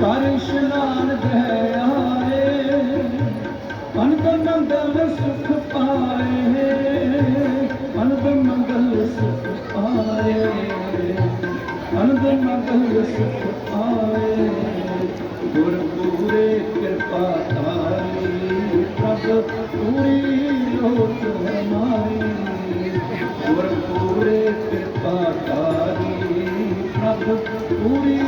ਕਰ ਇਸ਼ਨਾਨ ਗ੍ਰਹਿ ਆਏ। ਅਨੰਦ ਮੰਗਲ ਸੁਖ ਪਾਏ। ਅਨੰਦ ਮੰਗਲ ਸੁਖ ਪਾਏ। ਅਨੰਦ ਮੰਗਲ ਸੁਖ ਆਏ ਗੁਰ ਪੂਰੇ ਕਿਰਪਾ ਤਾਰੀ ਪ੍ਰਭ ਪੂਰੀ ਲੋਚ ਹਮਾਰੀ ਗੁਰ ਪੂਰੇ ਕਿਰਪਾ ਤਾਰੀ ਪ੍ਰਭ ਪੂਰੀ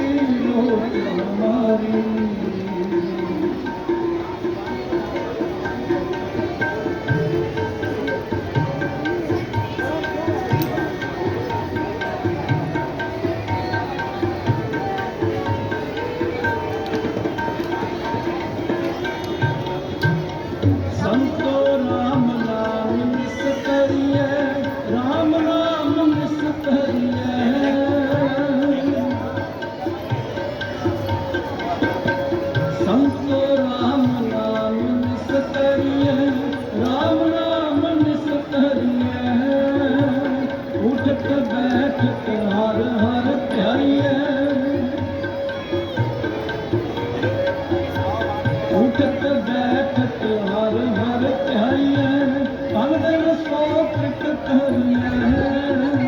ಸಂತೋ ನಾಮ ਨਿਸ ਕਰੀਏ ਉਠਕ ਹਰ ਹਰ ਧਿਆਈਏ ਉਠਕ ਬੈਠ ਹਰ ਹਰ ਧਿਆਈਐ ਅਨੰਦਨ ਸੋ ਕ੍ਰਿਤ ਕਰੀਐ